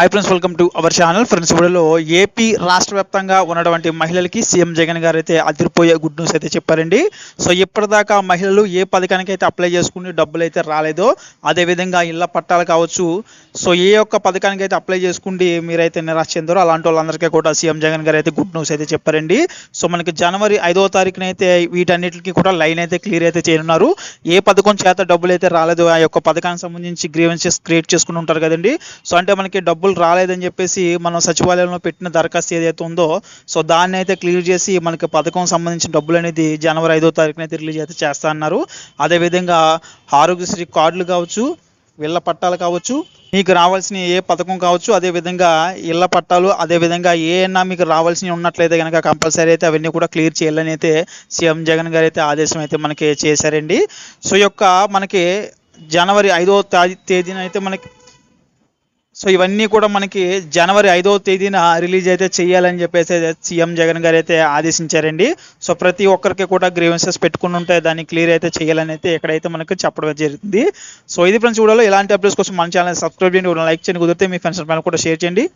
Hi friends welcome to our channel friends ఇప్పుడులో AP రాష్ట్ర వ్యాప్తంగా ఉన్నటువంటి మహిళలకి సీఎం జగన్ గారు అయితే అదిరిపోయే గుడ్ న్యూస్ అయితే చెప్పారండి. సో ఇప్పటిదాకా మహిళలు ఏ పథకానికి అయితే అప్లై చేసుకుని డబ్బులు అయితే రాలేదో అదేవిధంగా ఇళ్ళ పట్టాలు కావచ్చు. సో ఏ ఒక్క పథకానికి అయితే అప్లై చేసుకుండి మీరైతే నిరాశ చెందారో అలాంటి వాళ్ళందరికీ కూడా సీఎం జగన్ గారు అయితే గుడ్ న్యూస్ అయితే చెప్పారండి. సో మనకి జనవరి ఐదో తారీఖున అయితే వీటన్నిటికీ కూడా లైన్ అయితే క్లియర్ అయితే చేయనున్నారు. ఏ పథకం చేత డబ్బులు అయితే రాలేదో ఆ యొక్క పథకానికి సంబంధించి గ్రీవెన్సెస్ క్రియేట్ చేసుకుని ఉంటారు కదండి. సో అంటే మనకి డబ్బు డబ్బులు రాలేదని చెప్పేసి మనం సచివాలయంలో పెట్టిన దరఖాస్తు ఏదైతే ఉందో సో దాన్ని అయితే క్లియర్ చేసి మనకి పథకం సంబంధించిన డబ్బులు అనేది జనవరి ఐదో తారీఖున అయితే రిలీజ్ అయితే చేస్తా అన్నారు. అదేవిధంగా ఆరోగ్యశ్రీ కార్డులు కావచ్చు ఇళ్ళ పట్టాలు కావచ్చు మీకు రావాల్సిన ఏ పథకం కావచ్చు అదేవిధంగా ఇళ్ళ పట్టాలు అదేవిధంగా ఏమన్నా మీకు రావాల్సినవి ఉన్నట్లయితే కనుక కంపల్సరీ అయితే అవన్నీ కూడా క్లియర్ చేయాలని అయితే సీఎం జగన్ గారు అయితే ఆదేశం అయితే మనకి చేశారండి. సో యొక్క మనకి జనవరి ఐదో తేదీన అయితే మనకి సో ఇవన్నీ కూడా మనకి జనవరి ఐదవ తేదీన రిలీజ్ అయితే చేయాలని చెప్పేసి సీఎం జగన్ గారు అయితే ఆదేశించారండి. సో ప్రతి ఒక్కరికి కూడా గ్రీవెన్సెస్ పెట్టుకుని ఉంటే దాన్ని క్లియర్ అయితే చేయాలని అయితే ఇక్కడైతే మనకు చెప్పడం జరిగింది. సో ఇది ఫ్రెండ్స్ చూడాలో ఇలాంటి అప్డేట్స్ కోసం మన ఛానల్ సబ్స్క్రైబ్ చేయండి. లైక్ చేయండి. కుదిరితే మీ ఫ్రెండ్స్ పైన కూడా షేర్ చేయండి.